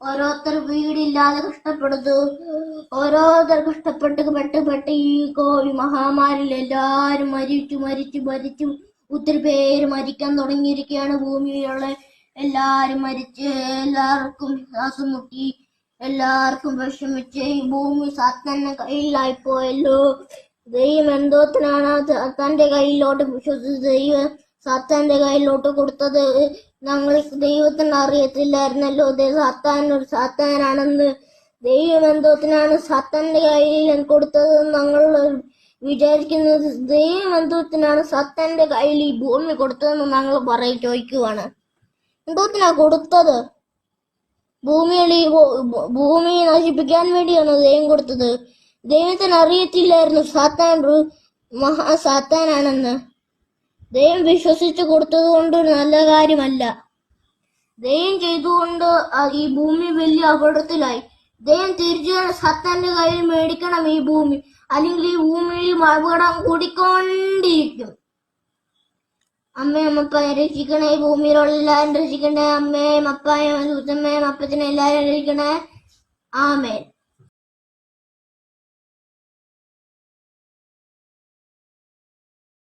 ഓരോരുത്തർ വീടില്ലാതെ കഷ്ടപ്പെടുന്നു. ഓരോരുത്തർ കഷ്ടപ്പെട്ട് പെട്ട് പെട്ട് ഈ കോവിഡ് മഹാമാരിയിൽ എല്ലാരും മരിച്ചു മരിച്ചു മരിച്ചു. ഒത്തിരി പേര് മരിക്കാൻ തുടങ്ങിയിരിക്കുകയാണ്. ഭൂമിയിലുള്ള എല്ലാരും മരിച്ച് എല്ലാവർക്കും ശ്വാസം മുട്ടി എല്ലാവർക്കും വിഷമിച്ച് ഈ ഭൂമി സാത്താന്റെ കയ്യിലായിപ്പോയല്ലോ. ദൈവം എന്തോത്തിനാണ് സാത്താന്റെ കയ്യിലോട്ട് വിശ്വസിച്ച് ദൈവം സാത്താന്റെ കയ്യിലോട്ട് കൊടുത്തത്. ഞങ്ങൾ ദൈവത്തിന് അറിയത്തില്ലായിരുന്നല്ലോ. സാത്താൻ ഒരു സാത്താനാണെന്ന്. ദൈവം എന്തോത്തിനാണ് കയ്യിൽ കയ്യിൽ കൊടുത്തത് ഞങ്ങൾ വിചാരിക്കുന്നത്. ദൈവം എന്തോത്തിനാണ് സാത്താന്റെ കയ്യിൽ ഈ ഭൂമി കൊടുത്തതെന്ന് ഞങ്ങൾ പറയും ചോദിക്കുവാണ്. എന്തോത്തിനാ കൊടുത്തത്? ഭൂമിയിൽ ഈ ഭൂ- ഭൂ- ഭൂമി നശിപ്പിക്കാൻ വേണ്ടിയാണ് ദൈവം കൊടുത്തത്? ദൈവത്തിന് അറിയത്തില്ലായിരുന്നു സാത്താൻ ഒരു മഹാ സാത്താനാണെന്ന്. ദൈവം വിശ്വസിച്ച് കൊടുത്തത് കൊണ്ട് നല്ല കാര്യമല്ല. ദൈവം ചെയ്തുകൊണ്ട് ഈ ഭൂമി വലിയ അപകടത്തിലായി. ദയം തിരിച്ചു സത്തന്റെ കയ്യിൽ മേടിക്കണം ഈ ഭൂമി. അല്ലെങ്കിൽ ഈ ഭൂമിയിൽ അപകടം കൂടിക്കൊണ്ടിരിക്കും. അമ്മയും അപ്പയും രക്ഷിക്കണേ. ഈ ഭൂമിയിലുള്ള എല്ലാവരും രക്ഷിക്കണേ അമ്മയും അപ്പായും സൂത്തമ്മയും അപ്പത്തിനെ എല്ലാവരും രക്ഷിക്കണേ. ആമേൻ.